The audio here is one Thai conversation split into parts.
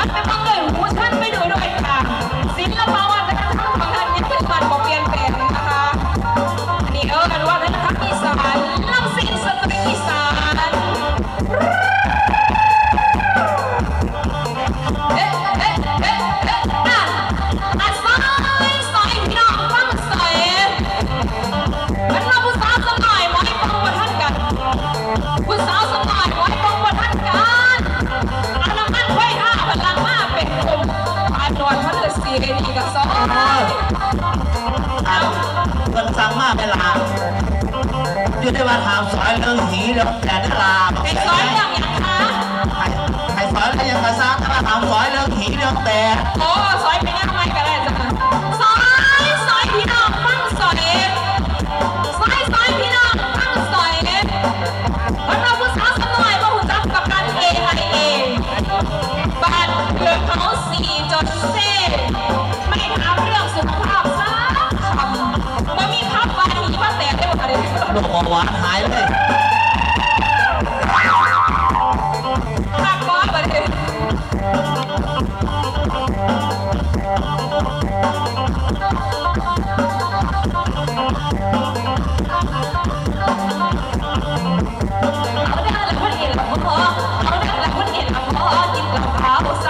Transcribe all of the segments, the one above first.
วัดจะต้องเลยหูท่านไม่ดูด้วยค่ะศิลปวัฒนธรรมของานนี่เป็นมันบอเปลี่ยนแปนะคะนี่เออกันว่าท่านทักอีสานเล่าสิ่งสตรีอีสาเอ๊ะเอ๊ะเอ๊ะเอ๊ะนั่นสายสายพี่น้องฟังสียงมันราผู้สาวสมัยหมอยฟัมาท่ากันสาวสมัยหม นอนว่าเธอสีกันอีกกับซ้อมเอาคนสั่งมากไปลาอยู่ที่ว่าถามสอยเรื่องหีเรื่องแก่นลาไปสอยเรื่องอย่างคะใครสอยใครยังกรซ้ำมาถามสอยเรื่องหีเรื่องแต่โอ้ ไม่ถาเรื่องสุขภาพซะบ่มีพับวันนี้ว่าแสบได้บ่คะเด้โลกหวานหายเลยพกบ่บ่เด้เอาได้ละคนเห็นแล้วพ่อเอาได้ละคนเห็นแล้วพ่อกินกับข้าวซะ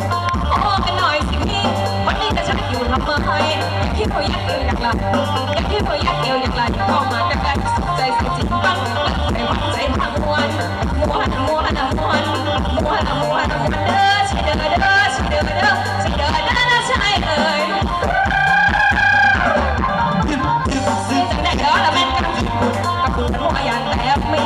อยู่ลำเบอร์ให้ที่เขาอยากเอวอยากหลับอยากที่เขาอยากเอวอยากลายก็มาจากกาใจสุขจิตบ้างใจหวังใจทางมวนมวนมวนมวนมวนมวนมวนเด้อชิดเด้อเด้อชิดเด้อเด้อชีเด้อเด้อชาเอ๋ยจังได้เด้อละแม่นกันกับคุณมั่วอย่างแต่มี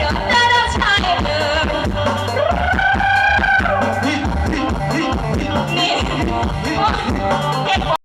연달아 차에는